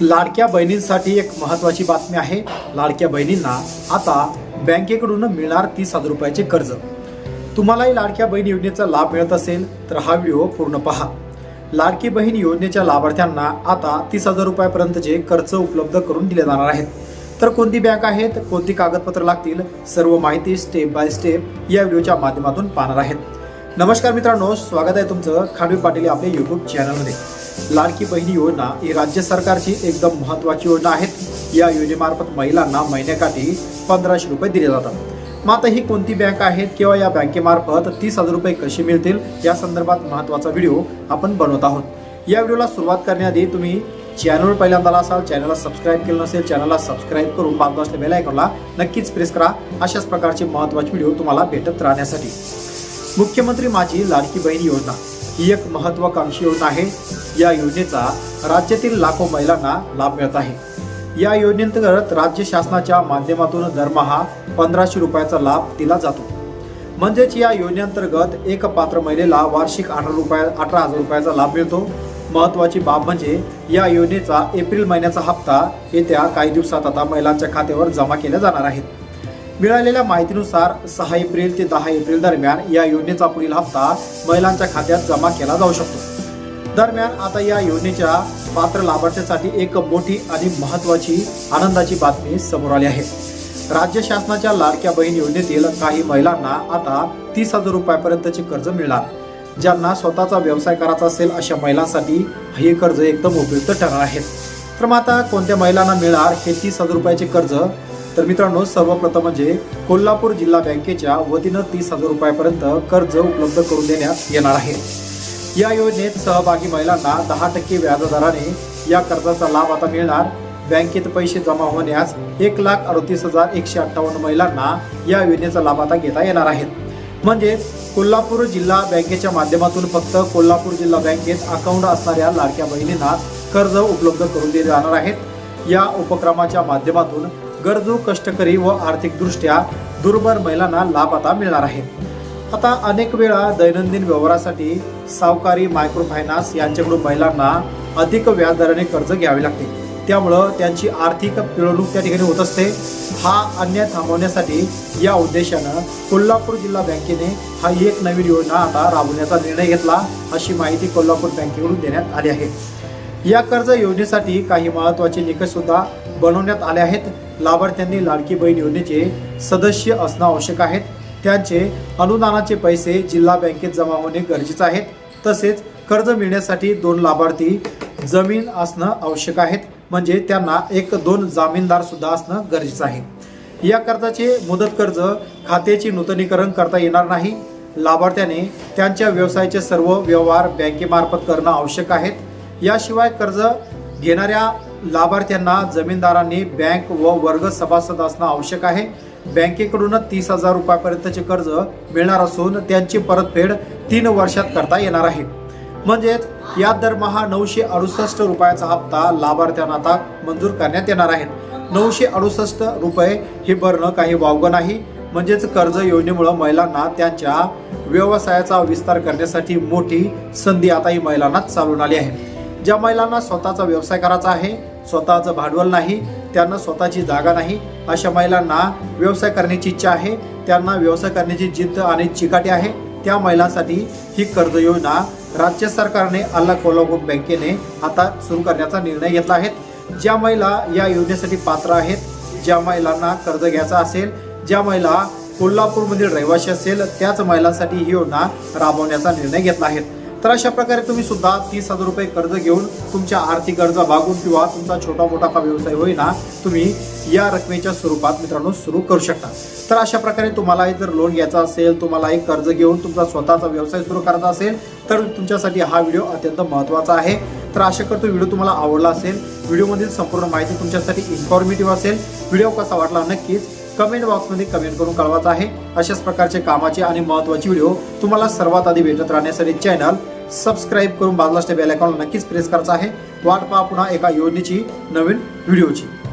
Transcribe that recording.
लाडक्या बहिणींसाठी एक महत्त्वाची बातमी आहे. लाडक्या बहिणींना आता बँकेकडून मिळणार तीस हजार रुपयाचे कर्ज. तुम्हालाही लाडक्या बहीण योजनेचा लाभ मिळत असेल तर हा व्हिडिओ पूर्ण पहा. लाडकी बहीण योजनेच्या लाभार्थ्यांना आता तीस हजार रुपयापर्यंतचे कर्ज उपलब्ध करून दिले जाणार आहेत. तर कोणती बँक आहेत कोणती कागदपत्र लागतील सर्व माहिती स्टेप बाय स्टेप या व्हिडिओच्या माध्यमातून पाहणार आहेत. नमस्कार मित्रांनो स्वागत आहे तुमचं खांडवी पाटील आपल्या यूट्यूब चॅनलमध्ये लाडकी बहिणी योजना ही राज्य सरकारची एकदम महत्त्वाची योजना आहे. या योजनेमार्फत महिलांना महिन्याकाठी पंधराशे रुपये दिले जातात. मग आता ही कोणती बँक आहेत किंवा या बँकेमार्फत तीस हजार रुपये कसे मिळतील? या संदर्भात महत्त्वाचा व्हिडिओ आपण बनवत आहोत. या व्हिडिओला सुरुवात करण्याआधी तुम्ही चॅनलवर पहिल्यांदा असाल चॅनलला सबस्क्राईब केलं नसेल चॅनलला सबस्क्राईब करून बाजूला असलेल्या बेल आयकॉनला नक्कीच प्रेस करा. अशाच प्रकारचे महत्त्वाचे व्हिडिओ तुम्हाला भेटत राहण्यासाठी. मुख्यमंत्री माझी लाडकी बहीण योजना ही एक महत्वाकांक्षी योजना आहे. या योजनेचा राज्यातील लाखो महिलांना लाभ मिळत आहे. या योजनेअंतर्गत राज्य शासनाच्या माध्यमातून दरमहा पंधराशे रुपयाचा लाभ दिला जातो. म्हणजेच या योजनेअंतर्गत एक पात्र महिलेला वार्षिक अठरा रुपया अठरा हजार रुपयाचा लाभ मिळतो. महत्वाची बाब म्हणजे या योजनेचा एप्रिल महिन्याचा हप्ता येत्या काही दिवसात आता महिलांच्या खात्यावर जमा केल्या जाणार आहेत. मिळालेल्या माहितीनुसार सहा एप्रिल ते दहा एप्रिल दरम्यान या योजनेचा पुढील हप्ता महिलांच्या खात्यात जमा केला जाऊ शकतो. दरम्यान आता या योजनेच्या पात्र लाभार्थ्यांसाठी एक मोठी आणि महत्वाची आनंदाची बातमी समोर आली आहे. राज्य शासनाच्या लाडक्या बहीण योजनेतील काही महिलांना आता तीस हजार रुपयापर्यंतचे कर्ज मिळणार. ज्यांना स्वतःचा व्यवसाय करायचा असेल अशा महिलांसाठी हे कर्ज एकदम उपयुक्त ठरणार आहेत तर मग आता कोणत्या महिलांना मिळणार हे तीस हजार रुपयाचे कर्ज? तर मित्रांनो सर्वप्रथम म्हणजे कोल्हापूर जिल्हा बँकेच्या वतीनं तीस हजार रुपयापर्यंत कर्ज उपलब्ध करून देण्यात येणार आहे. या योजनेत सहभागी महिलांना दहा टक्के व्याजदराने या कर्जाचा लाभ आता मिळणार. बँकेत पैसे जमा होण्यास एक लाख अडतीस हजार एकशे अठ्ठावन्न महिलांना या योजनेचा लाभ आता घेता येणार आहेत म्हणजेच कोल्हापूर जिल्हा बँकेच्या माध्यमातून फक्त कोल्हापूर जिल्हा बँकेत अकाउंट असणाऱ्या लाडक्या बहिणींना कर्ज उपलब्ध करून दिले जाणार आहेत. या उपक्रमाच्या माध्यमातून गरजू कष्टकरी व आर्थिकदृष्ट्या दुर्बल महिलांना लाभ आता मिळणार आहे आता अनेक वेळा दैनंदिन व्यवहारासाठी सावकारी मायक्रो फायनान्स यांच्याकडून महिलांना अधिक व्याजदराने कर्ज घ्यावे लागते. त्यामुळं त्यांची आर्थिक पिळवणूक त्या ठिकाणी होत असते. हा अन्याय थांबवण्यासाठी या उद्देशानं कोल्हापूर जिल्हा बँकेने हा एक नवीन योजना आता राबवण्याचा निर्णय घेतला अशी माहिती कोल्हापूर बँकेकडून देण्यात आली आहे. या कर्ज योजनेसाठी काही महत्त्वाचे निकषसुद्धा बनवण्यात आले आहेत. लाभार्थ्यांनी लाडकी बहीण योजनेचे सदस्य असणं आवश्यक आहेत त्यांचे अनुदानाचे पैसे जिल्हा बँकेत जमा होणे गरजेचे आहेत तसेच कर्ज मिळण्यासाठी दोन लाभार्थी जमीन असणं आवश्यक आहेत म्हणजे त्यांना एक दोन जामीनदार सुद्धा असणं गरजेचं आहे. या कर्जाचे मुदत कर्ज खात्याचे नूतनीकरण करता येणार नाही. लाभार्थ्याने त्यांच्या व्यवसायाचे सर्व व्यवहार बँकेमार्फत करणं आवश्यक आहेत याशिवाय कर्ज घेणाऱ्या लाभार्थ्यांना जमीनदारांनी बँक व वर्ग सभासद असणं आवश्यक आहे. बँकेकडून तीस हजार रुपयापर्यंतचे कर्ज मिळणार असून त्यांची परतफेड तीन वर्षात करता येणार आहे. म्हणजेच या दरमहा नऊशे अडुसष्ट रुपयाचा हप्ता लाभार्थ्यांना आता मंजूर करण्यात येणार आहेत नऊशे अडुसष्ट रुपये हे भरणं काही वावगं नाही. म्हणजेच कर्ज योजनेमुळं महिलांना त्यांच्या व्यवसायाचा विस्तार करण्यासाठी मोठी संधी आता ही महिलांना चालून आली आहे. ज्या महिलांना स्वतःचा व्यवसाय करायचा आहे स्वतःचं भांडवल नाही त्यांना स्वतःची जागा नाही. अशा महिलांना व्यवसाय करण्याची इच्छा आहे. त्यांना व्यवसाय करण्याची जिद्द आणि चिकाटी आहे. त्या महिलांसाठी ही कर्ज योजना राज्य सरकारने अल्ला कोल्हापूर बँकेने आता सुरू करण्याचा निर्णय घेतला आहे. ज्या महिला या योजनेसाठी पात्र आहेत ज्या महिलांना कर्ज घ्यायचा असेल ज्या महिला कोल्हापूरमधील रहिवासी असेल त्याच महिलांसाठी ही योजना राबवण्याचा निर्णय घेतला आहे. तर अशा प्रकारे तुम्ही सुद्धा तीस हजार रुपये कर्ज घेऊन तुमच्या आर्थिक गरजा भागून किंवा तुमचा छोटा मोठा का व्यवसाय होईना तुम्ही या रकमेच्या स्वरूपात मित्रांनो सुरू करू शकता. तर अशा प्रकारे तुम्हालाही जर लोन घ्यायचा असेल तुम्हालाही कर्ज घेऊन तुमचा स्वतःचा व्यवसाय सुरू करायचा असेल तर तुमच्यासाठी हा व्हिडिओ अत्यंत महत्त्वाचा आहे. तर आशा करतो व्हिडिओ तुम्हाला आवडला असेल. व्हिडिओमधील संपूर्ण माहिती तुमच्यासाठी इन्फॉर्मेटिव्ह असेल. व्हिडिओ कसा वाटला नक्कीच कमेंट बॉक्समध्ये कमेंट करून कळवायचं आहे. अशाच प्रकारचे कामाचे आणि महत्त्वाचे व्हिडिओ तुम्हाला सर्वात आधी भेटत राहण्यासाठी चॅनल सबस्क्राईब करून बाजूला बेल आयकॉनला नक्कीच प्रेस करायचं आहे. वाट पहा पुन्हा एका योजनेची नवीन व्हिडिओची.